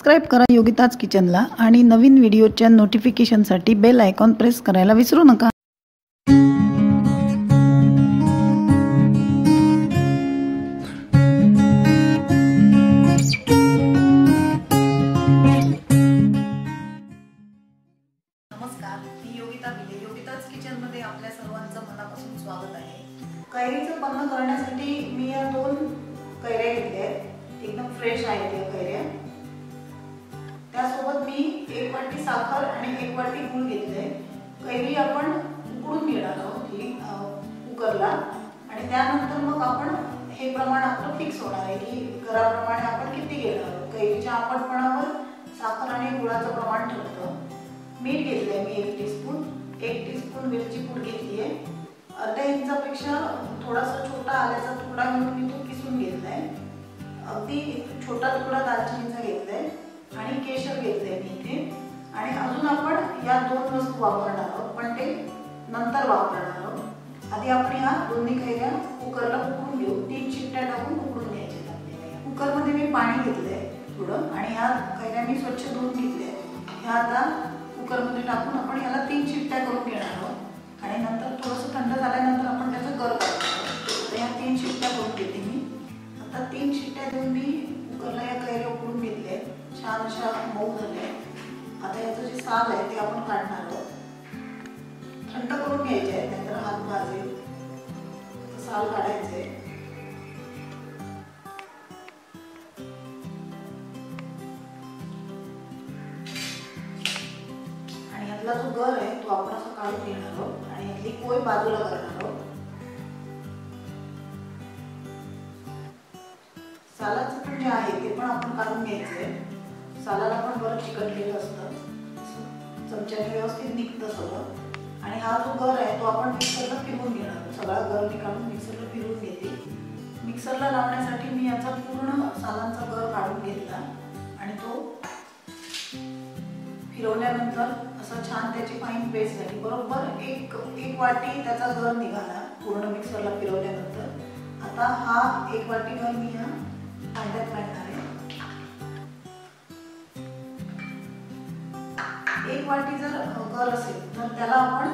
Subscribe करा योगिताज किचनला आणि नवीन व्हिडिओच्या नोटिफिकेशनसाठी बेल आयकॉन प्रेस करायला विसरू नका. नमस्कार मी योगिता योगिताज किचनमध्ये आपल्या सर्वांचं मनापासून स्वागत आहे. कैरीचं करण्यासाठी मी या दोन कैऱ्या घेतल्या आहेत. एकदम फ्रेश आहेत या कैऱ्या. त्यासोबत मी एक वाटी साखर आणि एक वाटी गूळ घेतले. कैरी आपण उकडून घेणार आहोत ही कुकरला. आणि त्यानंतर मग आपण हे प्रमाण आपलं फिक्स होणार आहे. की घराप्रमाणे आपण किती घेणार आहोत? कैरीच्या आंबटपणावर साखर आणि गुळाचं प्रमाण ठरतं. मीठ घेतलं आहे मी एक टीस्पून एक टीस्पून मिरची पूड घेतली आहे. अर्ध्या इंचापेक्षा थोडासा छोटा आल्याचा तुकडा घेऊन मी तो किसून घेतला आहे अगदी छोटा तुकडा दालचिनीचा घेतला आहे आणि केशर घेतलंय मी इथे आणि अजून आपण या दोन वस्तू वापरणार आहोत पण ते नंतर वापरणार आहोत. आधी आपण ह्या दोन्ही कैऱ्या कुकरला उकडून घेऊ. तीन शिट्ट्या टाकून उकडून घ्यायचे कुकरमध्ये मी पाणी घेतलंय थोडं आणि ह्या कैऱ्या मी स्वच्छ धुवून घेतल्या. ह्या आता कुकरमध्ये टाकून आपण याला तीन शिट्ट्या करून घेणार आहोत. आणि नंतर थोडंसं थंड झाल्यानंतर आपण त्याचं गर काढणार आहोत. ह्या तीन शिट्ट्या करून घेते मी. आता तीन शिट्ट्या देऊन मी कुकरला या छान अशा मऊ झाले. आता याचं जे साल आहे ते आपण काढणार आहोत. थंड करून घ्यायचे आहे नाहीतर हात भाजेल. साल काढायचे आणि यातला जो गर आहे तो आपण असं काढून घेणार आहोत. आणि यातली कोय बाजूला करणार आहोत. सालाचं पण जे आहे ते पण आपण काढून घ्यायचंय सालाला पण बरं चिकटलेलं असतं. चमच्याने व्यवस्थित निघतं सगळं. आणि हा जो गर आहे तो आपण मिक्सरला फिरवून घेणार. सगळा गर मी काढून मिक्सरला फिरवून घेते. मिक्सरला लावण्यासाठी मी याचा पूर्ण सालांचा गर काढून घेतला. आणि तो फिरवल्यानंतर असं छान त्याची फाईन पेस्ट झाली. बरोबर एक एक वाटी त्याचा गर निघाला पूर्ण मिक्सरला फिरवल्यानंतर. आता हा एक वाटी गर मी हा कांद्यात काढणार एक वाटी जर कर असेल तर त्याला आपण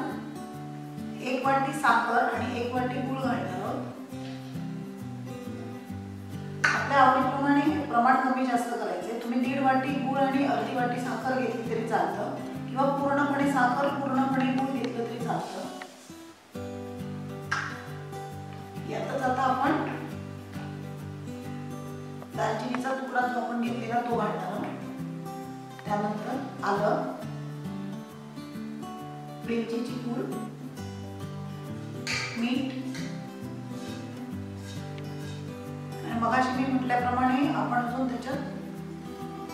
एक वाटी साखर आणि एक वाटी गुळ घालणार आहोत. आपल्या आवडीप्रमाणे प्रमाण कमी जास्त करायचे. तुम्ही दीड वाटी गुळ आणि अर्धी वाटी साखर घेतली तरी चालतं. किंवा पूर्णपणे साखर पूर्णपणे गुळ घेतलं तरी चालतं. यातच आता आपण दालचिनीचा तुकडा जो आपण घेतलेला तो घालणार त्यानंतर आलं वेलचीची पूड मीठ आणि मगाशी मी म्हटल्याप्रमाणे आपण अजून त्याच्यात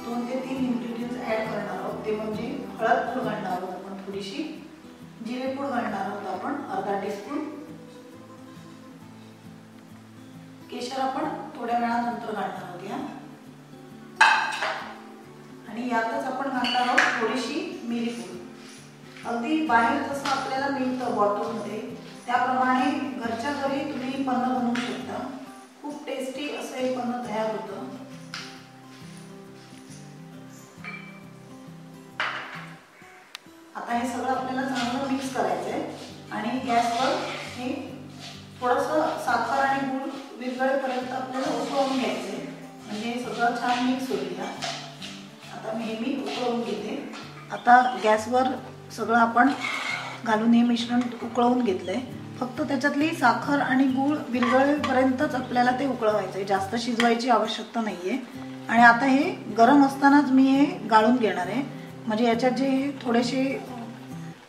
दोन ते तीन इन्ग्रेडियंट्स ऍड करणार आहोत. ते म्हणजे हळद पूड घालणार आहोत आपण थोडीशी जिरे पूड घालणार आहोत आपण अर्धा टीस्पून केशर आपण थोड्या वेळानंतर घालणार आहोत या. आणि यातच आपण घालणार आहोत थोडीशी मिरी पूड. अगदी बाहेर जसं आपल्याला मिळतं बॉटलमध्ये त्याप्रमाणे घरच्या घरी तुम्ही पन्न बनवू शकता. खूप टेस्टी असं हे पन्न तयार होतं. आता हे सगळं आपल्याला चांगलं मिक्स करायचं आहे आणि गॅसवर हे थोडंसं साखर आणि गूळ विरघळेपर्यंत आपल्याला उकळून घ्यायचे म्हणजे हे सगळं छान मिक्स होईल. आता मी हे मी उकळवून घेते. आता गॅसवर सगळं आपण घालून हे मिश्रण उकळवून घेतलंय. फक्त त्याच्यातली साखर आणि गूळ विरघळेपर्यंतच आपल्याला ते उकळवायचं आहे जास्त शिजवायची आवश्यकता नाही आहे आणि आता हे गरम असतानाच मी हे गाळून घेणार आहे. म्हणजे याच्यात जे थोडेसे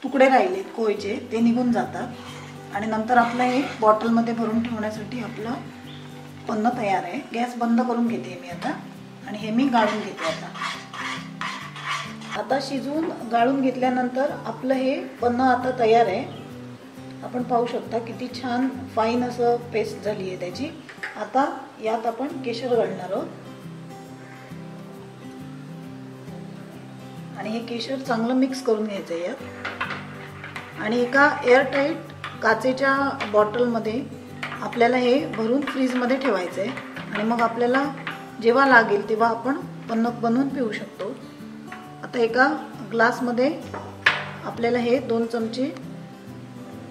तुकडे राहिलेत कोयचे ते निघून जातात. आणि नंतर आपलं हे बॉटलमध्ये भरून ठेवण्यासाठी आपलं पन्न तयार आहे. गॅस बंद करून घेते मी आता. आणि हे मी गाळून घेते आता. आता शिजवून गाळून घेतल्यानंतर आपलं हे पन्न आता तयार आहे. आपण पाहू शकता किती छान फाईन असं पेस्ट झाली आहे त्याची. आता यात आपण केशर घालणार आहोत. आणि हे केशर चांगलं मिक्स करून घ्यायचं आहे यात. आणि एका एअरटाईट काचेच्या बॉटलमध्ये आपल्याला हे भरून फ्रीजमध्ये ठेवायचं आहे आणि मग आपल्याला जेव्हा लागेल तेव्हा आपण पन्नक बनवून पिऊ शकतो. आता एका ग्लासमध्ये आपल्याला हे दोन चमचे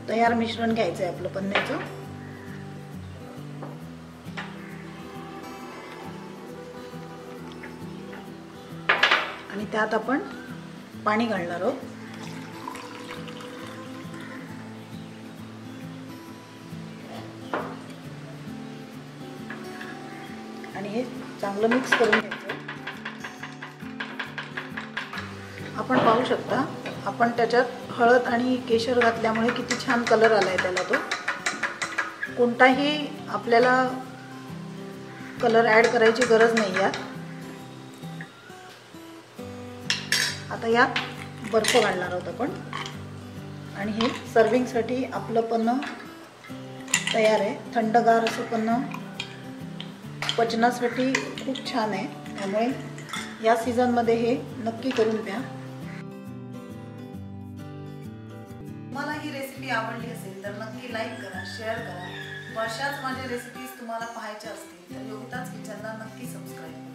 तयार मिश्रण घ्यायचं आहे आपलं पन्न्याचं आणि त्यात आपण पाणी घालणार आहोत. आणि हे चांगलं मिक्स करून घ्यायचं. आपण पाहू शकता आपण त्याच्यात हळद आणि केशर घातल्यामुळे किती छान कलर आलाय त्याला तो. कोणताही आपल्याला कलर ॲड करायची गरज नाही यात. आता यात बर्फ घालणार आहोत आपण. आणि हे सर्विंगसाठी आपलं पन्नं तयार आहे. थंडगार असं पन्नं पचनासाठी खूप छान आहे. त्यामुळे या सीझनमध्ये हे नक्की करून प्या. तुम्हाला ही रेसिपी आवडली असेल तर नक्की लाईक करा शेअर करा. अशाच माझ्या रेसिपीज तुम्हाला पाहायच्या असतील तर योगिताच किचनला नक्की सबस्क्राईब करा.